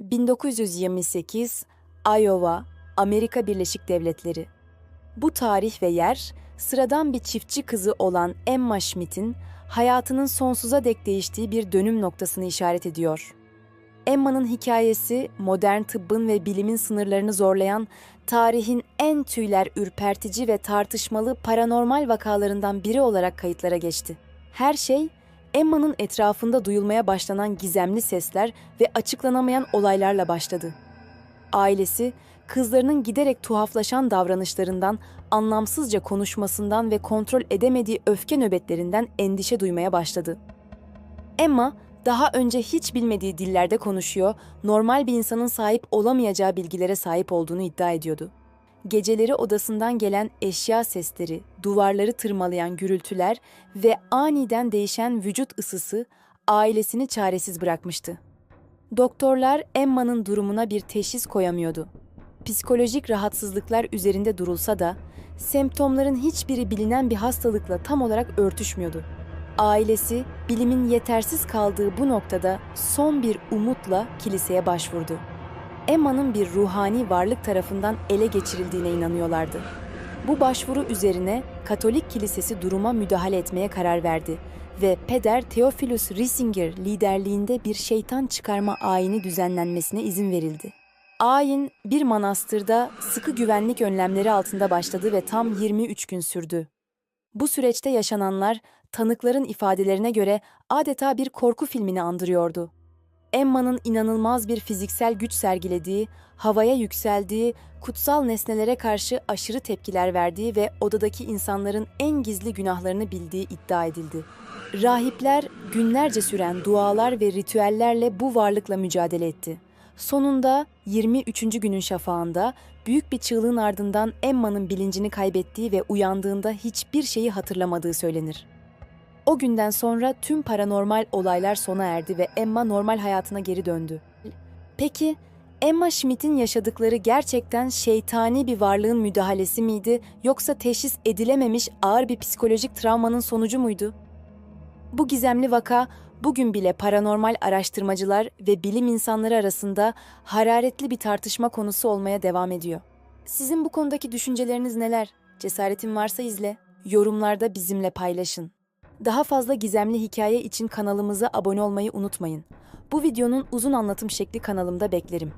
1928 Iowa, Amerika Birleşik Devletleri. Bu tarih ve yer sıradan bir çiftçi kızı olan Emma Schmidt'in hayatının sonsuza dek değiştiği bir dönüm noktasını işaret ediyor. Emma'nın hikayesi modern tıbbın ve bilimin sınırlarını zorlayan tarihin en tüyler ürpertici ve tartışmalı paranormal vakalarından biri olarak kayıtlara geçti. Her şey Emma'nın etrafında duyulmaya başlanan gizemli sesler ve açıklanamayan olaylarla başladı. Ailesi, kızlarının giderek tuhaflaşan davranışlarından, anlamsızca konuşmasından ve kontrol edemediği öfke nöbetlerinden endişe duymaya başladı. Emma, daha önce hiç bilmediği dillerde konuşuyor, normal bir insanın sahip olamayacağı bilgilere sahip olduğunu iddia ediyordu. Geceleri odasından gelen eşya sesleri, duvarları tırmalayan gürültüler ve aniden değişen vücut ısısı ailesini çaresiz bırakmıştı. Doktorlar Emma'nın durumuna bir teşhis koyamıyordu. Psikolojik rahatsızlıklar üzerinde durulsa da semptomların hiçbiri bilinen bir hastalıkla tam olarak örtüşmüyordu. Ailesi bilimin yetersiz kaldığı bu noktada son bir umutla kiliseye başvurdu. Emma'nın bir ruhani varlık tarafından ele geçirildiğine inanıyorlardı. Bu başvuru üzerine Katolik Kilisesi duruma müdahale etmeye karar verdi ve Peder Theophilus Riesinger liderliğinde bir şeytan çıkarma ayini düzenlenmesine izin verildi. Ayin bir manastırda sıkı güvenlik önlemleri altında başladı ve tam 23 gün sürdü. Bu süreçte yaşananlar tanıkların ifadelerine göre adeta bir korku filmini andırıyordu. Emma'nın inanılmaz bir fiziksel güç sergilediği, havaya yükseldiği, kutsal nesnelere karşı aşırı tepkiler verdiği ve odadaki insanların en gizli günahlarını bildiği iddia edildi. Rahipler günlerce süren dualar ve ritüellerle bu varlıkla mücadele etti. Sonunda 23. günün şafağında büyük bir çığlığın ardından Emma'nın bilincini kaybettiği ve uyandığında hiçbir şeyi hatırlamadığı söylenir. O günden sonra tüm paranormal olaylar sona erdi ve Emma normal hayatına geri döndü. Peki Emma Schmidt'in yaşadıkları gerçekten şeytani bir varlığın müdahalesi miydi yoksa teşhis edilememiş ağır bir psikolojik travmanın sonucu muydu? Bu gizemli vaka bugün bile paranormal araştırmacılar ve bilim insanları arasında hararetli bir tartışma konusu olmaya devam ediyor. Sizin bu konudaki düşünceleriniz neler? Cesaretin varsa izle, yorumlarda bizimle paylaşın. Daha fazla gizemli hikaye için kanalımıza abone olmayı unutmayın. Bu videonun uzun anlatım şekli kanalımda beklerim.